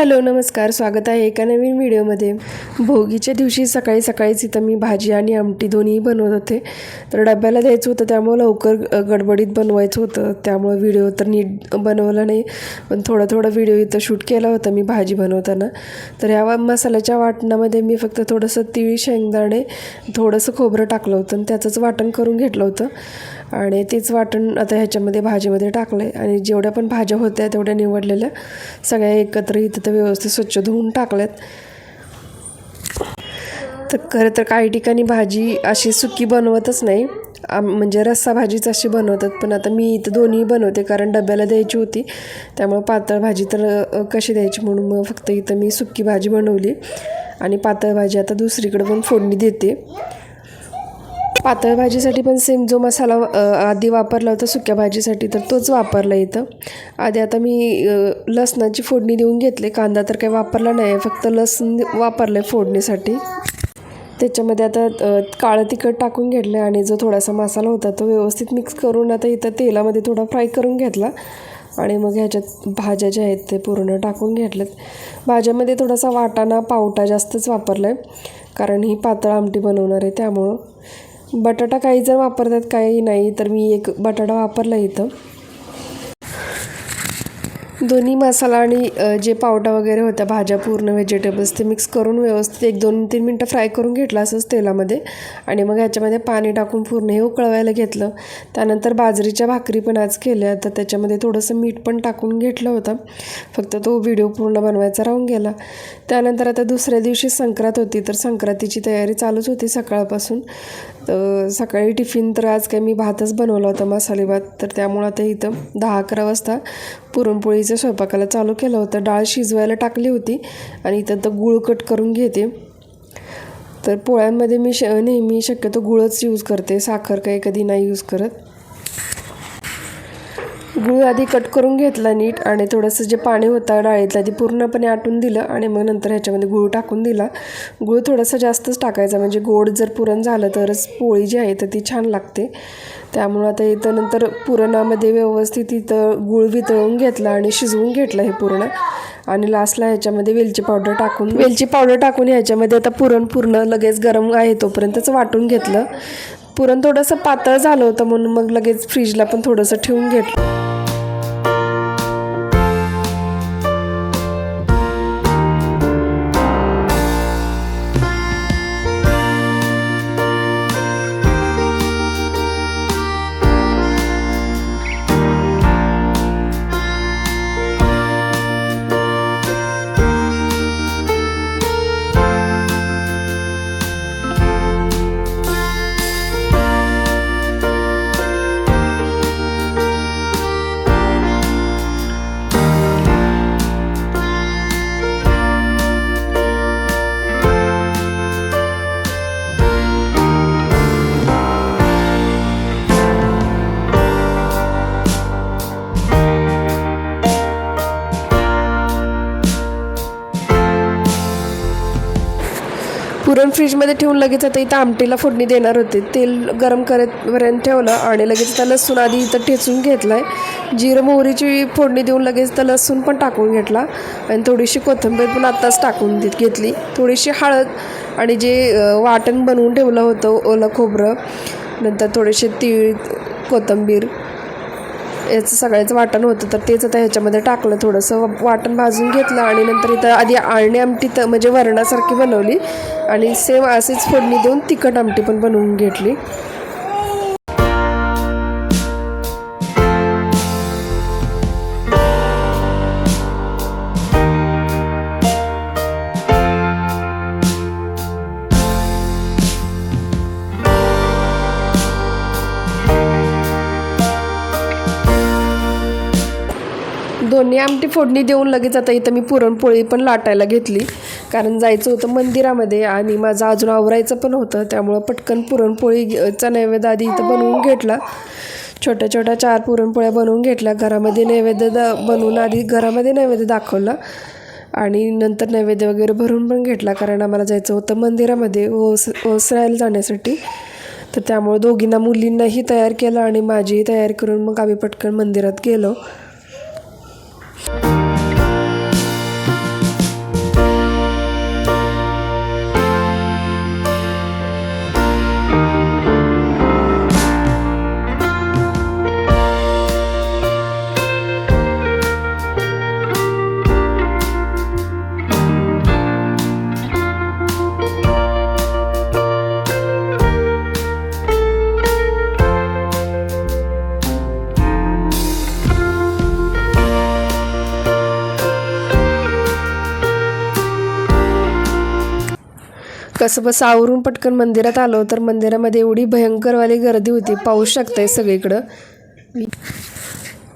Hello नमस्कार स्वागत आहे एका नवीन व्हिडिओमध्ये. भोगीच्या दिवशी सकाळी सकाळीच इथं मी भाजी आणि आमटी दोन्ही बनवत होते. तर डब्याला द्यायचं होतं त्यामुळं लवकर गडबडीत बनवायचं होतं. त्यामुळं व्हिडिओ तर नीट बनवला नाही पण थोडा थोडा व्हिडिओ इथं शूट केला होता मी भाजी बनवताना. तर ह्या मसाल्याच्या वाटणामध्ये मी फक्त थोडंसं तिळी शेंगदाणे थोडंसं खोबरं टाकलं होतं आणि त्याचंच वाटण करून घेतलं होतं. आणि तेच वाटण आता ह्याच्यामध्ये भाजीमध्ये टाकलं आहे आणि जेवढ्या पण भाज्या होत्या तेवढ्या निवडलेल्या सगळ्या एकत्र इथं तर व्यवस्थित स्वच्छ धुवून टाकल्यात. तर खरं तर काही ठिकाणी भाजी अशी सुकी बनवतच नाही. आम म्हणजे रस्सा भाजीच अशी बनवतात पण आता मी इथं दोन्ही बनवते कारण डब्याला द्यायची होती. त्यामुळे पातळ भाजी तर कशी द्यायची म्हणून मग फक्त इथं मी सुकी भाजी बनवली. आणि पातळ भाजी आता दुसरीकडे पण फोडणी देते. पातळ भाजीसाठी पण सेम जो मसाला आधी वापरला होता सुक्या भाजीसाठी तर तोच वापरला इथं. आधी आता मी लसणाची फोडणी देऊन घेतले. कांदा तर काही वापरला नाही फक्त लसूण वापरलं आहे फोडणीसाठी. त्याच्यामध्ये आता काळं तिखट टाकून घेतलं आणि जो थोडासा मसाला होता तो व्यवस्थित मिक्स करून आता इथं तेलामध्ये थोडा फ्राय करून घेतला. आणि मग ह्याच्यात भाज्या ज्या आहेत ते पूर्ण टाकून घेतल्यात. भाज्यामध्ये थोडासा वाटाणा पावटा जास्तच वापरला आहे कारण ही पातळ आमटी बनवणार आहे त्यामुळं. बटाटा काही जण वापरतात काही नाही तर मी एक बटाटा वापरला इथं. दोन्ही मसाला आणि जे पावडा वगैरे होत्या भाज्या पूर्ण व्हेजिटेबल्स ते मिक्स करून व्यवस्थित एक दोन तीन मिनटं फ्राय करून घेतलं असंच तेलामध्ये. आणि मग ह्याच्यामध्ये पाणी टाकून पूर्ण हे उकळवायला घेतलं. त्यानंतर बाजरीच्या भाकरी पण आज केल्या. तर त्याच्यामध्ये थोडंसं मीठ पण टाकून घेतलं होतं. फक्त तो व्हिडिओ पूर्ण बनवायचा राहून गेला. त्यानंतर आता दुसऱ्या दिवशी संक्रांत होती. तर संक्रांतीची तयारी चालूच होती सकाळपासून. तर सकाळी टिफिन तर आज काही मी भातच बनवला होता मसाले भात तर त्यामुळं आता इथं दहा अकरा वाजता पुरणपोळीच्या स्वयंपाकाला चालू केलं होतं. डाळ शिजवायला टाकली होती आणि इथं तर गूळ कट करून घेते. तर पोळ्यांमध्ये मी श नेहमी शक्यतो गुळच यूज करते. साखर काही कधी नाही यूज करत. गूळ आधी कट करून घेतला नीट आणि थोडंसं जे पाणी होतं डाळीतलं ते पूर्णपणे आटून दिलं आणि मग नंतर ह्याच्यामध्ये गूळ टाकून दिला. गूळ थोडंसं जास्तच टाकायचा. म्हणजे गोड जर पुरण झालं तरच पोळी जी आहे तर ती छान लागते. त्यामुळं आता इथं नंतर पुरणामध्ये व्यवस्थित इथं गूळ वितळून घेतला आणि शिजवून घेतलं हे पूर्ण. आणि लास्टला ह्याच्यामध्ये वेलची पावडर टाकून वेलची पावडर टाकून ह्याच्यामध्ये आता पुरण पूर्ण लगेच गरम आहे तोपर्यंतच वाटून घेतलं. पुरण थोडंसं पातळ झालं होतं म्हणून मग लगेच फ्रीजला पण थोडंसं ठेवून घेतलं. पुरण फ्रीजमध्ये ठेवून लगेच आता इथं आमटीला फोडणी देणार होते. तेल गरम करतपर्यंत ठेवलं आणि लगेच त्या लसूण आधी इथं ठेचून घेतला आहे जिरं मोहरीची फोडणी देऊन लगेच त्या लसूण पण टाकून घेतला. आणि थोडीशी कोथिंबीर पण आत्ताच टाकून दे- घेतली. थोडीशी हळद आणि जे वाटण बनवून ठेवलं होतं ओलं खोबरं. नंतर थोडेसे तीळ कोथिंबीर याचं सगळ्याचं वाटण होतं तर तेच आता ह्याच्यामध्ये टाकलं थोडंसं. वाटण भाजून घेतलं आणि नंतर इथं आधी आळणी आमटी तर म्हणजे वरणासारखी बनवली. आणि सेम अशीच फोडणी देऊन तिखट आमटी पण बनवून घेतली. दोन्ही आमटी फोडणी देऊन लगेच आता इथं मी पुरणपोळी पण लाटायला घेतली. कारण जायचं होतं मंदिरामध्ये आणि माझं अजून आवरायचं पण होतं. त्यामुळं पटकन पुरणपोळीचा नैवेद्य आधी इथं बनवून घेतला. छोट्या छोट्या चार पुरणपोळ्या बनवून घेतल्या. घरामध्ये नैवेद्य द बनवून आधी घरामध्ये नैवेद्य दाखवला. आणि नंतर नैवेद्य वगैरे भरून पण घेतला. कारण आम्हाला जायचं होतं मंदिरामध्ये ओस ओसरायला जाण्यासाठी. तर त्यामुळे दोघींना मुलींनाही तयार केलं आणि माझीही तयारी करून मग आम्ही पटकन मंदिरात गेलो. Bye. कसं बस आवरून पटकन मंदिरात आलो तर मंदिरामध्ये एवढी भयंकरवाली गर्दी होती. पाहू शकताय सगळीकडं.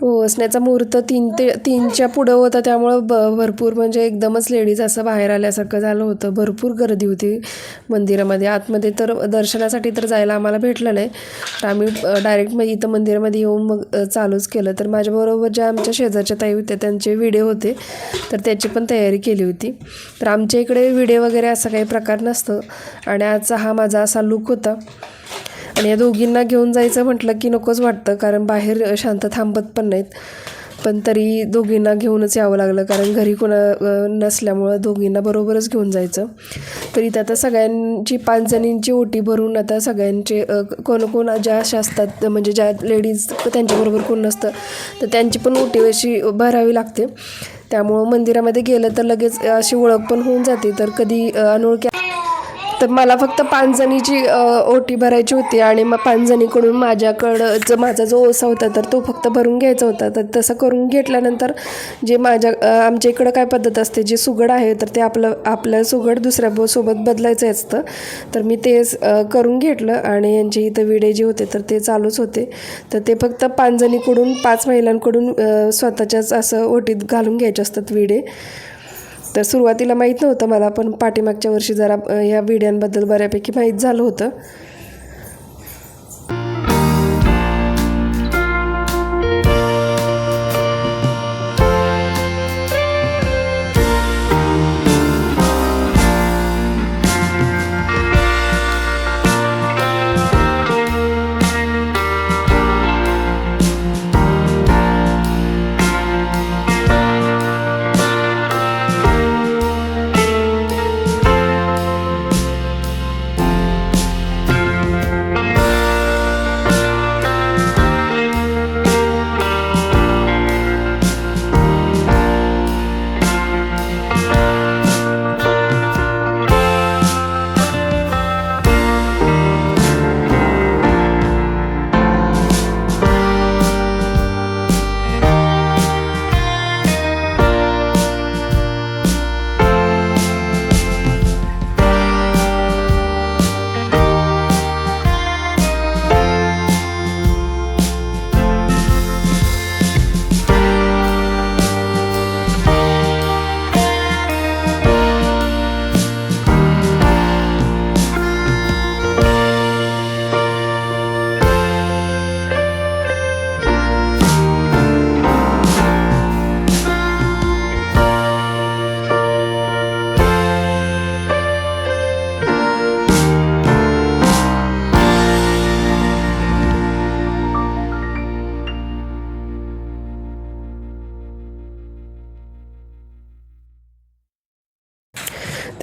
हो असण्याचा मुहूर्त तीन ते तीनच्या पुढं होता त्यामुळं ब भरपूर म्हणजे एकदमच लेडीज असं बाहेर आल्यासारखं झालं होतं. भरपूर गर्दी होती मंदिरामध्ये. आतमध्ये तर दर्शनासाठी तर जायला आम्हाला भेटलं नाही. तर आम्ही डायरेक्ट मग म्हणजे इथं मंदिरामध्ये येऊन मग चालूच केलं. तर माझ्याबरोबर ज्या आमच्या शेजारच्या ताई होत्या त्यांचे व्हिडिओ होते. तर त्याची पण तयारी केली होती. तर आमच्या इकडे व्हिडिओ वगैरे असा काही प्रकार नसतं. आणि आजचा हा माझा असा लुक होता. आणि या दोघींना घेऊन जायचं म्हटलं की नकोच वाटतं कारण बाहेर शांत थांबत पण नाहीत. पण तरी दोघींना घेऊनच यावं लागलं कारण घरी कोणा नसल्यामुळं दोघींना बरोबरच घेऊन जायचं. तर इथं आता सगळ्यांची पाच जणींची ओटी भरून आता सगळ्यांचे कोण कोण ज्या अशा असतात म्हणजे ज्या लेडीज त्यांच्याबरोबर कोण नसतं तर त्यांची पण ओटी अशी भरावी लागते. त्यामुळं मंदिरामध्ये गेलं तर लगेच अशी ओळख पण होऊन जाते तर कधी अनोळखी तर मला फक्त पानजणीची ओटी भरायची होती आणि मग पाचजणीकडून माझ्याकडं जो माझा जो ओसा होता तर तो फक्त भरून घ्यायचा होता. तर तसं करून घेतल्यानंतर जे माझ्या आमच्या इकडं काय पद्धत असते जे सुगड आहे तर ते आपलं आपलं सुगड दुसऱ्या बो सोबत बदलायचं असतं. तर मी ते करून घेतलं आणि यांचे इथं विडे जे होते तर ते चालूच होते. तर ते फक्त पानजणीकडून पाच महिलांकडून स्वतःच्याच असं ओटीत घालून घ्यायचे असतात विडे. तर सुरुवातीला माहीत नव्हतं मला पण पाठीमागच्या वर्षी जरा या विड्यांबद्दल बऱ्यापैकी माहीत झालं होतं.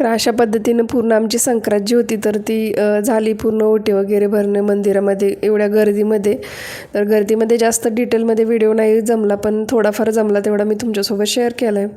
तर अशा पद्धतीनं पूर्ण आमची संक्रांत जी होती तर ती झाली पूर्ण ओटी वगैरे भरणे मंदिरामध्ये एवढ्या गर्दीमध्ये. तर गर्दीमध्ये जास्त डिटेलमध्ये व्हिडिओ नाही जमला पण थोडाफार जमला तेवढा मी तुमच्यासोबत शेअर केला आहे